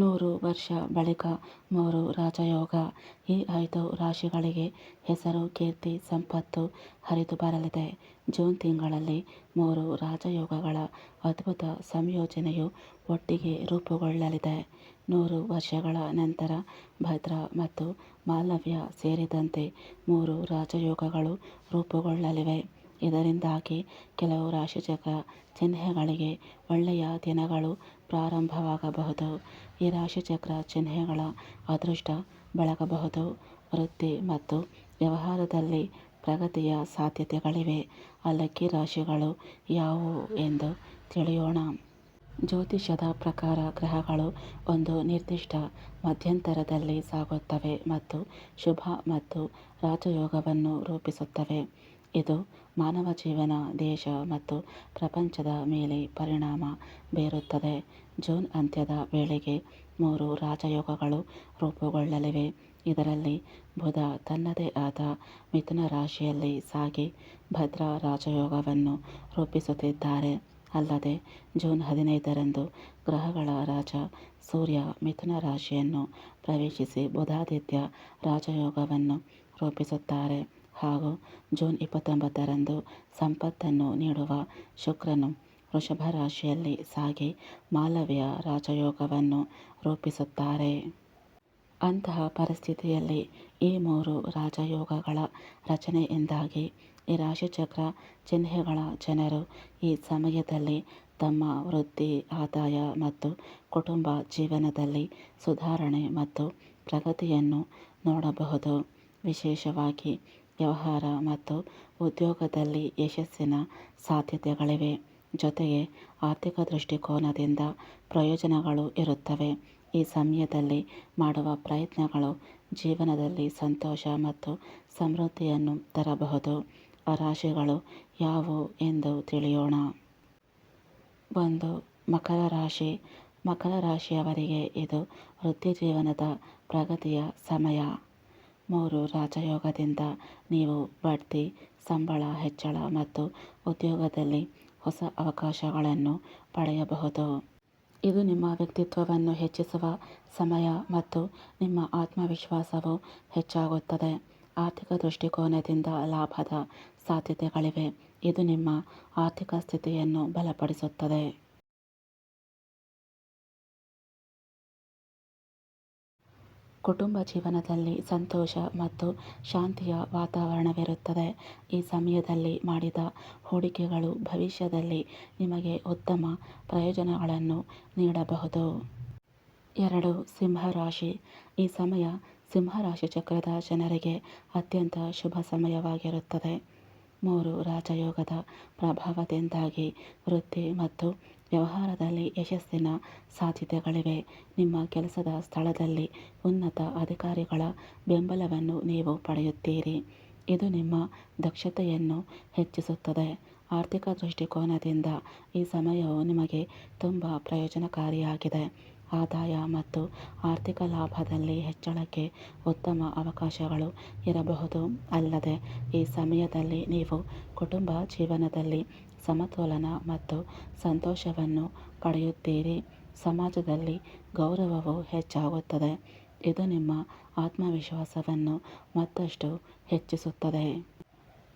ನೂರು ವರ್ಷ ಬಳಿಕ ಮೂರು ರಾಜಯೋಗ. ಈ ಐದು ರಾಶಿಗಳಿಗೆ ಹೆಸರು, ಕೀರ್ತಿ, ಸಂಪತ್ತು ಹರಿದು ಬರಲಿದೆ. ಜೂನ್ ತಿಂಗಳಲ್ಲಿ ಮೂರು ರಾಜಯೋಗಗಳ ಅದ್ಭುತ ಸಂಯೋಜನೆಯು ಒಟ್ಟಿಗೆ ರೂಪುಗೊಳ್ಳಲಿದೆ. ನೂರು ವರ್ಷಗಳ ನಂತರ ಭದ್ರ ಮತ್ತು ಮಾಲವ್ಯ ಸೇರಿದಂತೆ ಮೂರು ರಾಜಯೋಗಗಳು ರೂಪುಗೊಳ್ಳಲಿವೆ. ಇದರಿಂದಾಗಿ ಕೆಲವು ರಾಶಿಚಕ್ರ ಚಿಹ್ನೆಗಳಿಗೆ ಒಳ್ಳೆಯ ದಿನಗಳು ಪ್ರಾರಂಭವಾಗಬಹುದು. ಈ ರಾಶಿಚಕ್ರ ಚಿಹ್ನೆಗಳ ಅದೃಷ್ಟ ಬೆಳಗಬಹುದು. ವೃತ್ತಿ ಮತ್ತು ವ್ಯವಹಾರದಲ್ಲಿ ಪ್ರಗತಿಯ ಸಾಧ್ಯತೆಗಳಿವೆ. ಆ ಲಕ್ಕಿ ರಾಶಿಗಳು ಯಾವುವು ಎಂದು ತಿಳಿಯೋಣ. ಜ್ಯೋತಿಷ್ಯದ ಪ್ರಕಾರ ಗ್ರಹಗಳು ಒಂದು ನಿರ್ದಿಷ್ಟ ಮಧ್ಯಂತರದಲ್ಲಿ ಸಾಗುತ್ತವೆ ಮತ್ತು ಶುಭ ಮತ್ತು ರಾಜಯೋಗವನ್ನು ರೂಪಿಸುತ್ತವೆ. ಇದು ಮಾನವ ಜೀವನ, ದೇಶ ಮತ್ತು ಪ್ರಪಂಚದ ಮೇಲೆ ಪರಿಣಾಮ ಬೀರುತ್ತದೆ. ಜೂನ್ ಅಂತ್ಯದ ವೇಳೆಗೆ ಮೂರು ರಾಜಯೋಗಗಳು ರೂಪುಗೊಳ್ಳಲಿವೆ. ಇದರಲ್ಲಿ ಬುಧ ತನ್ನದೇ ಆದ ಮಿಥುನ ರಾಶಿಯಲ್ಲಿ ಸಾಗಿ ಭದ್ರ ರಾಜಯೋಗವನ್ನು ರೂಪಿಸುತ್ತಿದ್ದಾರೆ. ಅಲ್ಲದೆ ಜೂನ್ ಹದಿನೈದರಂದು ಗ್ರಹಗಳ ರಾಜ ಸೂರ್ಯ ಮಿಥುನ ರಾಶಿಯನ್ನು ಪ್ರವೇಶಿಸಿ ಬುಧಾದಿತ್ಯ ರಾಜಯೋಗವನ್ನು ರೂಪಿಸುತ್ತಾರೆ. ಹಾಗೂ ಜೂನ್ ಇಪ್ಪತ್ತೊಂಬತ್ತರಂದು ಸಂಪತ್ತನ್ನು ನೀಡುವ ಶುಕ್ರನು ವೃಷಭ ರಾಶಿಯಲ್ಲಿ ಸಾಗಿ ಮಾಲವ್ಯ ರಾಜಯೋಗವನ್ನು ರೂಪಿಸುತ್ತಾರೆ. ಅಂತಹ ಪರಿಸ್ಥಿತಿಯಲ್ಲಿ ಈ ಮೂರು ರಾಜಯೋಗಗಳ ರಚನೆಯಿಂದಾಗಿ ಈ ರಾಶಿಚಕ್ರ ಚಿಹ್ನೆಗಳ ಜನರು ಈ ಸಮಯದಲ್ಲಿ ತಮ್ಮ ವೃತ್ತಿ, ಆದಾಯ ಮತ್ತು ಕುಟುಂಬ ಜೀವನದಲ್ಲಿ ಸುಧಾರಣೆ ಮತ್ತು ಪ್ರಗತಿಯನ್ನು ನೋಡಬಹುದು. ವಿಶೇಷವಾಗಿ ವ್ಯವಹಾರ ಮತ್ತು ಉದ್ಯೋಗದಲ್ಲಿ ಯಶಸ್ಸಿನ ಸಾಧ್ಯತೆಗಳಿವೆ. ಜೊತೆಗೆ ಆರ್ಥಿಕ ದೃಷ್ಟಿಕೋನದಿಂದ ಪ್ರಯೋಜನಗಳು ಇರುತ್ತವೆ. ಈ ಸಮಯದಲ್ಲಿ ಮಾಡುವ ಪ್ರಯತ್ನಗಳು ಜೀವನದಲ್ಲಿ ಸಂತೋಷ ಮತ್ತು ಸಮೃದ್ಧಿಯನ್ನು ತರಬಹುದು. ರಾಶಿಗಳು ಯಾವುವು ಎಂದು ತಿಳಿಯೋಣ. ಒಂದು, ಮಕರ ರಾಶಿ. ಮಕರ ರಾಶಿಯವರಿಗೆ ಇದು ವೃತ್ತಿಜೀವನದ ಪ್ರಗತಿಯ ಸಮಯ. ಮೂರು ರಾಜಯೋಗದಿಂದ ನೀವು ಬಡ್ತಿ, ಸಂಬಳ, ಹೆಚ್ಚಳ ಮತ್ತು ಉದ್ಯೋಗದಲ್ಲಿ ಹೊಸ ಅವಕಾಶಗಳನ್ನು ಪಡೆಯಬಹುದು. ಇದು ನಿಮ್ಮ ವ್ಯಕ್ತಿತ್ವವನ್ನು ಹೆಚ್ಚಿಸುವ ಸಮಯ ಮತ್ತು ನಿಮ್ಮ ಆತ್ಮವಿಶ್ವಾಸವು ಹೆಚ್ಚಾಗುತ್ತದೆ. ಆರ್ಥಿಕ ದೃಷ್ಟಿಕೋನದಿಂದ ಲಾಭದ ಸಾಧ್ಯತೆಗಳಿವೆ. ಇದು ನಿಮ್ಮ ಆರ್ಥಿಕ ಸ್ಥಿತಿಯನ್ನು ಬಲಪಡಿಸುತ್ತದೆ. ಕುಟುಂಬ ಜೀವನದಲ್ಲಿ ಸಂತೋಷ ಮತ್ತು ಶಾಂತಿಯ ವಾತಾವರಣವಿರುತ್ತದೆ. ಈ ಸಮಯದಲ್ಲಿ ಮಾಡಿದ ಹೂಡಿಕೆಗಳು ಭವಿಷ್ಯದಲ್ಲಿ ನಿಮಗೆ ಉತ್ತಮ ಪ್ರಯೋಜನಗಳನ್ನು ನೀಡಬಹುದು. ಎರಡು, ಸಿಂಹರಾಶಿ. ಈ ಸಮಯ ಸಿಂಹರಾಶಿ ಚಕ್ರದ ಜನರಿಗೆ ಅತ್ಯಂತ ಶುಭ ಸಮಯವಾಗಿರುತ್ತದೆ. ಮೂರು ರಾಜಯೋಗದ ಪ್ರಭಾವದಿಂದಾಗಿ ವೃತ್ತಿ ಮತ್ತು ವ್ಯವಹಾರದಲ್ಲಿ ಯಶಸ್ಸಿನ ಸಾಧ್ಯತೆಗಳಿವೆ. ನಿಮ್ಮ ಕೆಲಸದ ಸ್ಥಳದಲ್ಲಿ ಉನ್ನತ ಅಧಿಕಾರಿಗಳ ಬೆಂಬಲವನ್ನು ನೀವು ಪಡೆಯುತ್ತೀರಿ. ಇದು ನಿಮ್ಮ ದಕ್ಷತೆಯನ್ನು ಹೆಚ್ಚಿಸುತ್ತದೆ. ಆರ್ಥಿಕ ದೃಷ್ಟಿಕೋನದಿಂದ ಈ ಸಮಯವು ನಿಮಗೆ ತುಂಬ ಪ್ರಯೋಜನಕಾರಿಯಾಗಿದೆ. ಆದಾಯ ಮತ್ತು ಆರ್ಥಿಕ ಲಾಭದಲ್ಲಿ ಹೆಚ್ಚಳಕ್ಕೆ ಉತ್ತಮ ಅವಕಾಶಗಳು ಇರಬಹುದು. ಅಲ್ಲದೆ, ಈ ಸಮಯದಲ್ಲಿ ನೀವು ಕುಟುಂಬ ಜೀವನದಲ್ಲಿ ಸಮತೋಲನ ಮತ್ತು ಸಂತೋಷವನ್ನು ಪಡೆಯುತ್ತೀರಿ. ಸಮಾಜದಲ್ಲಿ ಗೌರವವು ಹೆಚ್ಚಾಗುತ್ತದೆ. ಇದು ನಿಮ್ಮ ಆತ್ಮವಿಶ್ವಾಸವನ್ನು ಮತ್ತಷ್ಟು ಹೆಚ್ಚಿಸುತ್ತದೆ.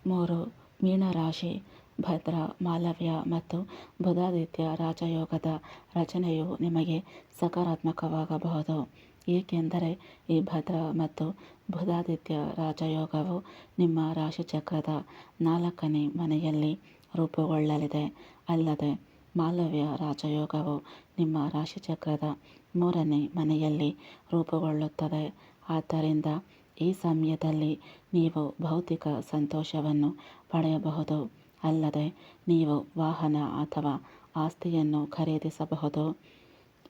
ಮೂರು, ಮೀನರಾಶಿ. ಭದ್ರ, ಮಾಲವ್ಯ ಮತ್ತು ಬುಧಾದಿತ್ಯ ರಾಜಯೋಗದ ರಚನೆಯು ನಿಮಗೆ ಸಕಾರಾತ್ಮಕವಾಗಬಹುದು. ಏಕೆಂದರೆ ಈ ಭದ್ರ ಮತ್ತು ಬುಧಾದಿತ್ಯ ರಾಜಯೋಗವು ನಿಮ್ಮ ರಾಶಿಚಕ್ರದ ನಾಲ್ಕನೇ ಮನೆಯಲ್ಲಿ ರೂಪುಗೊಳ್ಳಲಿದೆ. ಅಲ್ಲದೆ, ಮಾಲವ್ಯ ರಾಜಯೋಗವು ನಿಮ್ಮ ರಾಶಿಚಕ್ರದ ಮೂರನೇ ಮನೆಯಲ್ಲಿ ರೂಪುಗೊಳ್ಳುತ್ತದೆ. ಆದ್ದರಿಂದ ಈ ಸಮಯದಲ್ಲಿ ನೀವು ಭೌತಿಕ ಸಂತೋಷವನ್ನು ಪಡೆಯಬಹುದು. ಅಲ್ಲದೆ ನೀವು ವಾಹನ ಅಥವಾ ಆಸ್ತಿಯನ್ನು ಖರೀದಿಸಬಹುದು.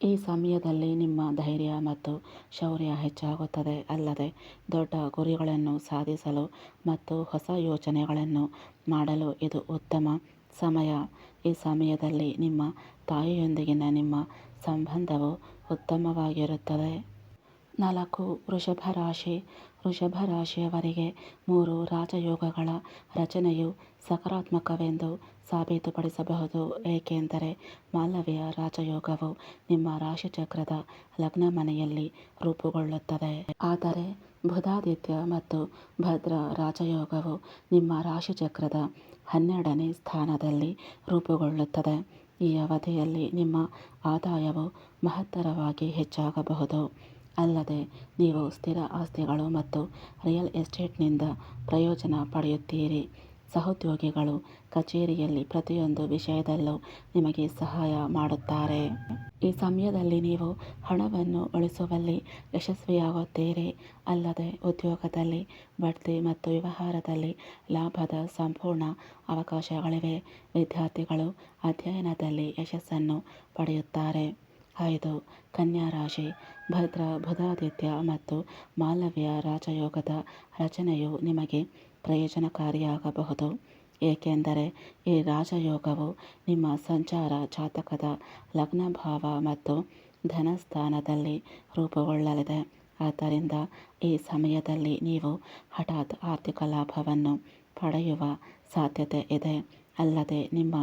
ಈ ಸಮಯದಲ್ಲಿ ನಿಮ್ಮ ಧೈರ್ಯ ಮತ್ತು ಶೌರ್ಯ ಹೆಚ್ಚಾಗುತ್ತದೆ. ಅಲ್ಲದೆ ದೊಡ್ಡ ಗುರಿಗಳನ್ನು ಸಾಧಿಸಲು ಮತ್ತು ಹೊಸ ಯೋಚನೆಗಳನ್ನು ಮಾಡಲು ಇದು ಉತ್ತಮ ಸಮಯ. ಈ ಸಮಯದಲ್ಲಿ ನಿಮ್ಮ ತಾಯಿಯೊಂದಿಗಿನ ನಿಮ್ಮ ಸಂಬಂಧವು ಉತ್ತಮವಾಗಿರುತ್ತದೆ. ನಾಲ್ಕು, ವೃಷಭ ರಾಶಿ. ವೃಷಭ ರಾಶಿಯವರಿಗೆ ಮೂರು ರಾಜಯೋಗಗಳ ರಚನೆಯು ಸಕಾರಾತ್ಮಕವೆಂದು ಸಾಬೀತುಪಡಿಸಬಹುದು. ಏಕೆಂದರೆ ಮಾಲವ್ಯ ರಾಜಯೋಗವು ನಿಮ್ಮ ರಾಶಿಚಕ್ರದ ಲಗ್ನ ಮನೆಯಲ್ಲಿ ರೂಪುಗೊಳ್ಳುತ್ತದೆ. ಆದರೆ ಬುಧಾದಿತ್ಯ ಮತ್ತು ಭದ್ರ ರಾಜಯೋಗವು ನಿಮ್ಮ ರಾಶಿಚಕ್ರದ ಹನ್ನೆರಡನೇ ಸ್ಥಾನದಲ್ಲಿ ರೂಪುಗೊಳ್ಳುತ್ತದೆ. ಈ ಅವಧಿಯಲ್ಲಿ ನಿಮ್ಮ ಆದಾಯವು ಮಹತ್ತರವಾಗಿ ಹೆಚ್ಚಾಗಬಹುದು. ಅಲ್ಲದೆ ನೀವು ಸ್ಥಿರ ಆಸ್ತಿಗಳು ಮತ್ತು ರಿಯಲ್ ಎಸ್ಟೇಟ್ನಿಂದ ಪ್ರಯೋಜನ ಪಡೆಯುತ್ತೀರಿ. ಸಹೋದ್ಯೋಗಿಗಳು ಕಚೇರಿಯಲ್ಲಿ ಪ್ರತಿಯೊಂದು ವಿಷಯದಲ್ಲೂ ನಿಮಗೆ ಸಹಾಯ ಮಾಡುತ್ತಾರೆ. ಈ ಸಮಯದಲ್ಲಿ ನೀವು ಹಣವನ್ನು ಉಳಿಸುವಲ್ಲಿ ಯಶಸ್ವಿಯಾಗುತ್ತೀರಿ. ಅಲ್ಲದೆ ಉದ್ಯೋಗದಲ್ಲಿ, ಬಡ್ತಿ ಮತ್ತು ವ್ಯವಹಾರದಲ್ಲಿ ಲಾಭದ ಸಂಪೂರ್ಣ ಅವಕಾಶಗಳಿವೆ. ವಿದ್ಯಾರ್ಥಿಗಳು ಅಧ್ಯಯನದಲ್ಲಿ ಯಶಸ್ಸನ್ನು ಪಡೆಯುತ್ತಾರೆ. ಐದು ಕನ್ಯಾ ರಾಶಿ ಭದ್ರ, ಬುಧಾದಿತ್ಯ ಮತ್ತು ಮಾಲವ್ಯ ರಾಜಯೋಗದ ರಚನೆಯು ನಿಮಗೆ ಪ್ರಯೋಜನಕಾರಿಯಾಗಬಹುದು. ಏಕೆಂದರೆ ಈ ರಾಜಯೋಗವು ನಿಮ್ಮ ಸಂಚಾರ ಜಾತಕದ ಲಗ್ನಭಾವ ಮತ್ತು ಧನಸ್ಥಾನದಲ್ಲಿ ರೂಪುಗೊಳ್ಳಲಿದೆ. ಆದ್ದರಿಂದ ಈ ಸಮಯದಲ್ಲಿ ನೀವು ಹಠಾತ್ ಆರ್ಥಿಕ ಲಾಭವನ್ನು ಪಡೆಯುವ ಸಾಧ್ಯತೆ ಇದೆ. ಅಲ್ಲದೆ ನಿಮ್ಮ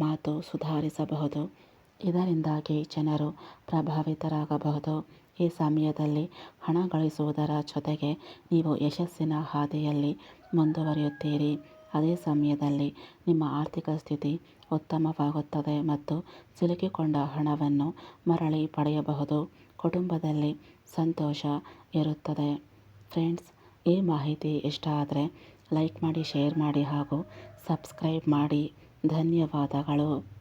ಮಾತು ಸುಧಾರಿಸಬಹುದು. ಇದರಿಂದಾಗಿ ಜನರು ಪ್ರಭಾವಿತರಾಗಬಹುದು. ಈ ಸಮಯದಲ್ಲಿ ಹಣ ಗಳಿಸುವುದರ ಜೊತೆಗೆ ನೀವು ಯಶಸ್ಸಿನ ಹಾದಿಯಲ್ಲಿ ಮುಂದುವರಿಯುತ್ತೀರಿ. ಅದೇ ಸಮಯದಲ್ಲಿ ನಿಮ್ಮ ಆರ್ಥಿಕ ಸ್ಥಿತಿ ಉತ್ತಮವಾಗುತ್ತದೆ ಮತ್ತು ಸಿಲುಕಿಕೊಂಡ ಹಣವನ್ನು ಮರಳಿ ಪಡೆಯಬಹುದು. ಕುಟುಂಬದಲ್ಲಿ ಸಂತೋಷ ಇರುತ್ತದೆ. ಫ್ರೆಂಡ್ಸ್, ಈ ಮಾಹಿತಿ ಇಷ್ಟ ಆದರೆ ಲೈಕ್ ಮಾಡಿ, ಶೇರ್ ಮಾಡಿ ಹಾಗೂ ಸಬ್ಸ್ಕ್ರೈಬ್ ಮಾಡಿ. ಧನ್ಯವಾದಗಳು.